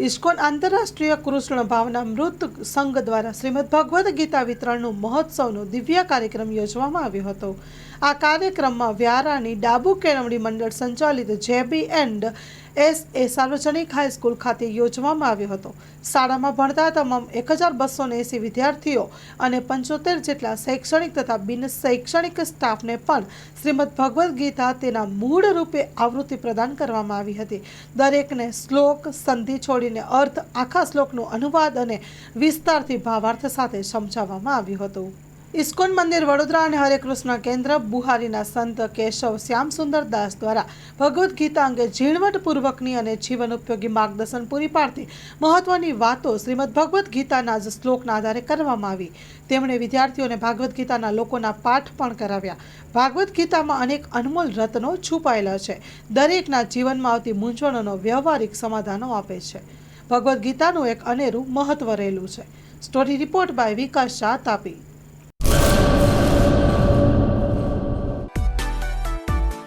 ISKCON આંતરરાષ્ટ્રીય કૃષ્ણ ભાવના મૃત સંઘ દ્વારા શ્રીમદ ભગવદ્ ગીતા વિતરણનું મહોત્સવનો દિવ્ય કાર્યક્રમ યોજવામાં આવ્યો હતો. આ કાર્યક્રમમાં વ્યારાની ડાબુ કેળવણી મંડળ સંચાલિત જેબી એન્ડ એસ એ સાર્વજનિક હાઈસ્કૂલ ખાતે યોજવામાં આવ્યો હતો. શાળામાં ભણતા તમામ એક હજાર બસો એંસી વિદ્યાર્થીઓ અને પંચોતેર જેટલા શૈક્ષણિક તથા બિન શૈક્ષણિક સ્ટાફને પણ શ્રીમદ ભગવદ્ ગીતા તેના મૂળ રૂપે આવૃત્તિ પ્રદાન કરવામાં આવી હતી. દરેકને શ્લોક, સંધિ છોડીને અર્થ આખા શ્લોકનો અનુવાદ અને વિસ્તારથી ભાવાર્થ સાથે સમજાવવામાં આવ્યું હતું. ઇસ્કોન મંદિર, વડોદરા અને હરે કૃષ્ણ કેન્દ્ર બુહારીના સંત કેશવ શ્યામસુંદર દાસ દ્વારા ભગવદ્ ગીતા અંગે ઝીણવટપૂર્વકની અને જીવન ઉપયોગી માર્ગદર્શન પૂરી પાડતી મહત્વની વાતો શ્રીમદ ભગવદ્ ગીતાના જ શ્લોકના આધારે કરવામાં આવી. તેમણે વિદ્યાર્થીઓને ભાગવદ્ ગીતાના લોકોના પાઠ પણ કરાવ્યા. ભાગવદ્ ગીતામાં અનેક અનમોલ રત્નો છુપાયેલા છે. દરેકના જીવનમાં આવતી મૂંઝવણોનો વ્યવહારિક સમાધાનો આપે છે. ભગવદ્ ગીતાનું એક અનેરું મહત્વ રહેલું છે. Story report by Vikas Shah Tapi.